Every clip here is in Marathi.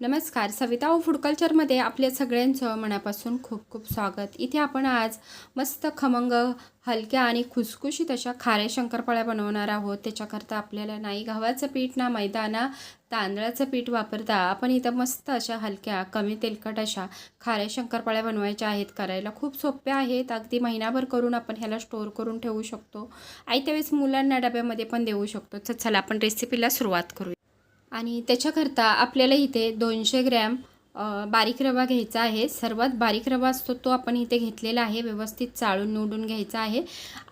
नमस्कार. सविता ओ फूड कल्चरमध्ये आपल्या सगळ्यांचं मनापासून खूप खूप स्वागत. इथे आपण आज मस्त खमंग हलक्या आणि खुसखुशीत अशा खारे शंकरपाळ्या बनवणार आहोत. त्याच्याकरता आपल्याला नाही गव्हाचं पीठ ना मैदा ना तांदळाचं पीठ वापरता आपण इथं मस्त अशा हलक्या कमी तेलकट अशा खाऱ्या शंकरपाळ्या बनवायच्या आहेत. करायला खूप सोप्या आहेत. अगदी महिनाभर करून आपण ह्याला स्टोअर करून ठेवू शकतो. आई त्यावेळेस मुलांना डब्यामध्ये पण देऊ शकतो. तर चला आपण रेसिपीला सुरुवात करूया. आणि त्याच्याकरता आपल्याला इथे दोनशे ग्रॅम बारीक रवा घ्यायचा आहे. सर्वात बारीक रवा असतो तो आपण इथे घेतलेला आहे. व्यवस्थित चाळून निवडून घ्यायचा आहे.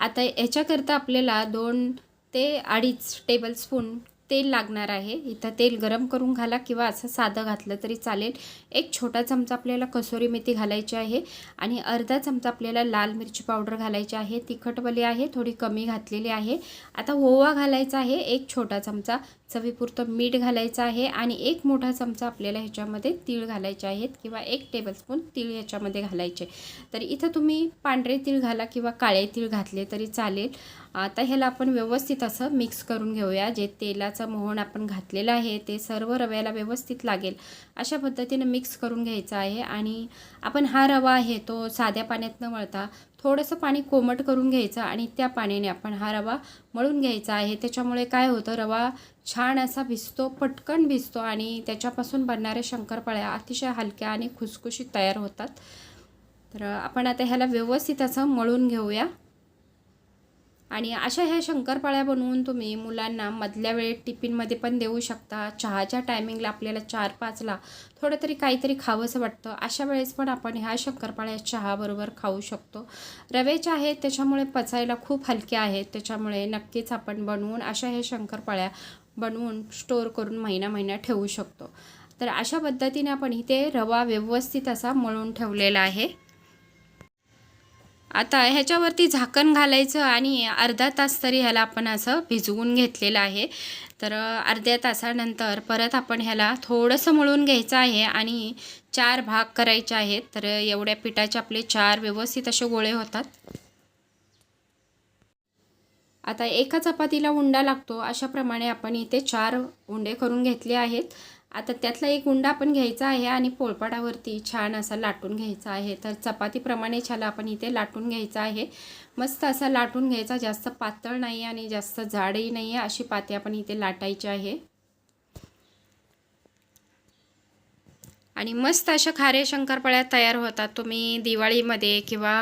आता याच्याकरता आपल्याला दोन ते अडीच टेबलस्पून तेल लागणार आहे. इथं तेल गरम करून घाला किंवा असं साधं घातलं तरी चालेल. एक छोटा चमचा आपल्याला कसोरी मेथी घालायची आहे आणि अर्धा चमचा आपल्याला लाल मिरची पावडर घालायची आहे. तिखटवाली आहे थोडी कमी घातलेली आहे. आता ओवा घालायचा आहे एक छोटा चमचा. चवीपुरतं मीठ घालायचं आहे आणि एक मोठा चमचा आपल्याला ह्याच्यामध्ये तीळ घालायचे आहेत किंवा एक टेबलस्पून तीळ ह्याच्यामध्ये घालायचे. तर इथं तुम्ही पांढरे तीळ घाला किंवा काळे तीळ घातले तरी चालेल. आता ह्याला आपण व्यवस्थित असं मिक्स करून घेऊया. जे तेलाचं मोहन आपण घातलेलं आहे ते सर्व रव्याला व्यवस्थित लागेल. अशा पद्धतीने मिक्स करून घ्यायचं आहे आणि आपण हा रवा आहे तो साध्या पाण्यात न मळता. थोडंसं पाणी कोमट करून घ्यायचं आणि त्या पाण्याने आपण हा रवा मळून घ्यायचा आहे. त्याच्यामुळे काय होतं रवा छान असा भिजतो पटकन भिजतो आणि त्याच्यापासून बनणाऱ्या शंकरपाळ्या अतिशय हलक्या आणि खुसखुशीत तयार होतात. तर आपण आता ह्याला व्यवस्थित असं मळून घेऊया. आणि अशा ह्या शंकरपाळ्या बनवून तुम्ही मुलांना मधल्या वेळेत टिफिनमध्ये पण देऊ शकता. चहाच्या टायमिंगला आपल्याला चार पाचला थोडं तरी काहीतरी खावंसं वाटतं. अशा वेळेस पण आपण ह्या शंकरपाळ्या चहाबरोबर खाऊ शकतो. रवेच्या आहेत त्याच्यामुळे पचायला खूप हलक्या आहेत. त्याच्यामुळे नक्कीच आपण बनवून अशा ह्या शंकरपाळ्या बनवून स्टोअर करून महिना महिना ठेवू शकतो. तर अशा पद्धतीने आपण इथे रवा व्यवस्थित असा मळून ठेवलेला आहे. आता ह्याच्यावरती झाकण घालायचं आणि अर्धा तास तरी ह्याला आपण असं भिजवून घेतलेलं आहे. तर अर्ध्या तासानंतर परत आपण ह्याला थोडंसं मळून घ्यायचं आहे आणि चार भाग करायचे आहेत. तर एवढ्या पिठाचे आपले चार व्यवस्थित असे गोळे होतात. आता एका चपातीला उंडा लागतो. अशाप्रमाणे आपण इथे चार उंडे करून घेतले आहेत. आता त्यातला एक उंडा आपण घ्यायचा आहे आणि पोळपाटावरती छान असा लाटून घ्यायचा आहे. तर चपातीप्रमाणे छाला आपण इथे लाटून घ्यायचा आहे. मस्त असा लाटून घ्यायचा जास्त पातळ नाही आणि जास्त जाडही नाही आहे अशी पाते आपण इथे लाटायची आहे. आणि मस्त अशा खारे शंकरपाळ्या तयार होतात. तुम्ही दिवाळीमध्ये किंवा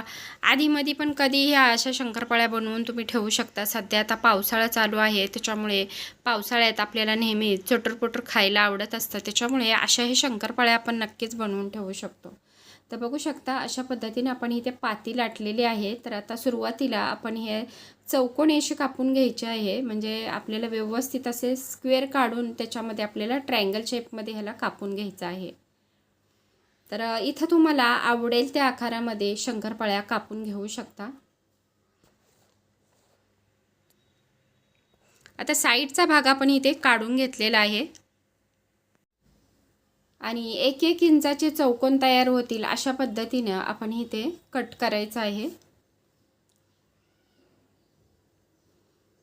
आधीमध्ये पण कधी ह्या अशा शंकरपाळ्या बनवून तुम्ही ठेवू शकता. सध्या आता पावसाळा चालू आहे त्याच्यामुळे पावसाळ्यात आपल्याला नेहमी चटरपटर खायला आवडत असतं. त्याच्यामुळे अशा हे शंकरपाळ्या आपण नक्कीच बनवून ठेवू शकतो. तर बघू शकता अशा पद्धतीने आपण इथे पाती लाटलेली आहे तर आता सुरुवातीला आपण हे चौकोनी अशी कापून घ्यायचे आहे. म्हणजे आपल्याला व्यवस्थित असे स्क्वेअर काढून त्याच्यामध्ये आपल्याला ट्रायंगल शेपमध्ये ह्याला कापून घ्यायचं आहे. तर इथं तुम्हाला आवडेल त्या आकारामध्ये शंकरपाळ्या कापून घेऊ शकता. आता साईडचा भाग आपण इथे काढून घेतलेला आहे. आणि एक एक इंचाचे चौकोन तयार होतील अशा पद्धतीनं आपण इथे कट करायचं आहे.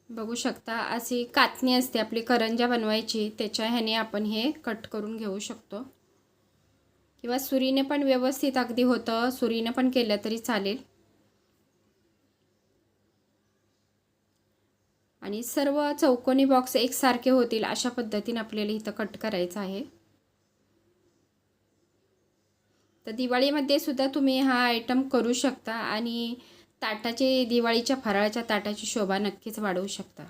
बघू शकता अशी कातणी असते आपली करंजा बनवायची त्याच्या ह्याने आपण हे कट करून घेऊ शकतो. किंवा सुरीने पण व्यवस्थित अगदी होतं सुरीने पण केलं तरी चालेल. आणि सर्व चौकोनी बॉक्स एकसारखे होतील अशा पद्धतीने आपल्याला इथं कट करायचं आहे. तर दिवाळीमध्ये सुद्धा तुम्ही हा आयटम करू शकता आणि ताटाची दिवाळीच्या फराळाच्या ताटाची शोभा नक्कीच वाढवू शकता.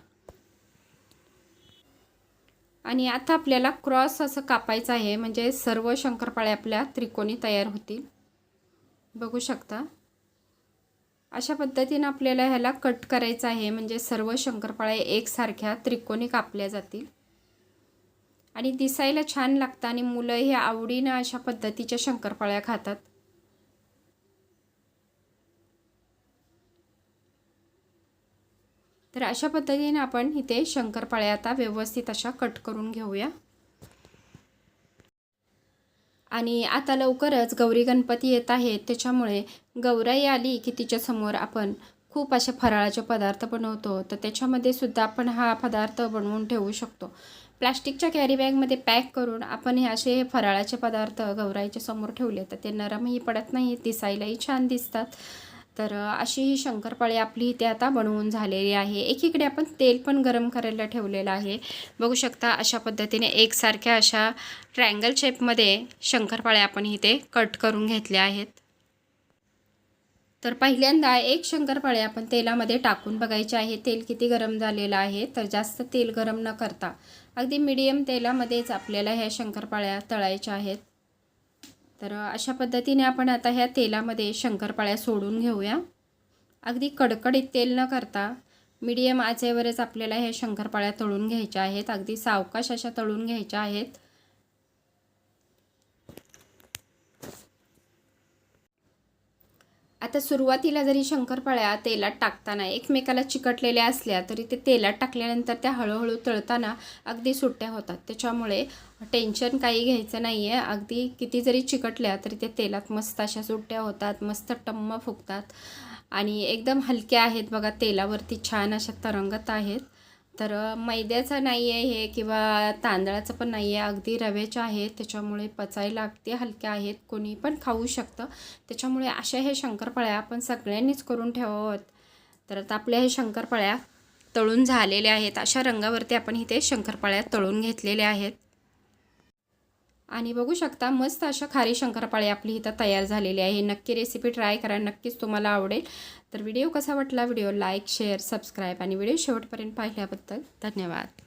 आणि आता आपल्याला क्रॉस असं कापायचं आहे म्हणजे सर्व शंकरपाळ्या आपल्या त्रिकोणी तयार होतील. बघू शकता. अशा पद्धतीनं आपल्याला ह्याला कट करायचं आहे म्हणजे सर्व शंकरपाळ्या एकसारख्या त्रिकोणी कापल्या जातील. आणि दिसायला छान लागतं आणि मुलं हे आवडीनं अशा पद्धतीच्या शंकरपाळ्या खातात. तर अशा पद्धतीने आपण इथे शंकरपाळ्या आता व्यवस्थित अशा कट करून घेऊया. आणि आता लवकरच गौरी गणपती येत आहेत. त्याच्यामुळे गौराई आली की तिच्यासमोर आपण खूप असे फराळाचे पदार्थ बनवतो. तर त्याच्यामध्ये सुद्धा आपण हा पदार्थ बनवून ठेवू शकतो. प्लास्टिकच्या कॅरीबॅगमध्ये पॅक करून आपण हे असे फराळाचे पदार्थ गौराईच्या समोर ठेवले. तर ते नरमही पडत नाही दिसायलाही छान दिसतात. तर अशी ही शंकरपाळी आपली इथे आता बनवून झालेली आहे. एकीकडे आपण तेल पण गरम करायला ठेवलेलं आहे. बघू शकता अशा पद्धतीने एकसारख्या अशा ट्रँगल शेपमध्ये शंकरपाळ्या आपण इथे कट करून घेतल्या आहेत. तर पहिल्यांदा एक शंकरपाळे आपण तेलामध्ये टाकून बघायचे आहे. तेल किती गरम झालेलं आहे तर जास्त तेल गरम न करता. अगदी मिडियम तेलामध्येच आपल्याला ह्या शंकरपाळ्या तळायच्या आहेत. तर अशा पद्धतीने आपण आता ह्या तेलामध्ये शंकरपाळ्या सोडून घेऊया. अगदी कडकडीत तेल न करता मीडियम आचेवरच आपल्याला ह्या शंकरपाळ्या तळून घ्यायच्या आहेत. अगदी सावकाश अशा तळून घ्यायच्या आहेत. आता सुरुवातीला जरी शंकरपाळ्या तेलात टाकताना एकमेकाला चिकटलेल्या असल्या तरी ते तेलात टाकल्यानंतर त्या हळूहळू तळताना अगदी सुट्ट्या होतात. त्याच्यामुळे टेन्शन काही घ्यायचं नाही आहे अगदी किती जरी चिकटल्या तरी ते तेलात मस्त अशा सुट्ट्या होतात मस्त टम्म फुगतात. आणि एकदम हलक्या आहेत बघा तेलावरती छान अशा तरंगत आहेत. तर मैद्याचं नाही आहे हे किंवा तांदळाचं पण नाही आहे अगदी रव्याचं आहेत. त्याच्यामुळे पचायला लागते हलक्या आहेत. कोणी पण खाऊ शकतं. त्याच्यामुळे अशा हे शंकरपाळ्या आपण सगळ्यांनीच करून ठेवावत तर आता आपल्या हे शंकरपाळ्या तळून झालेल्या आहेत. अशा रंगावरती आपण इथे शंकरपाळ्या तळून घेतलेल्या आहेत. आणि बघू शकता मस्त अशा खारी शंकरपाळी आपली इथं तयार झालेली आहे. नक्की रेसिपी ट्राय करा नक्कीच तुम्हाला आवडेल. तर व्हिडिओ कसा वाटला? व्हिडिओ लाईक शेअर सबस्क्राईब आणि व्हिडिओ शेवटपर्यंत पाहिल्याबद्दल धन्यवाद.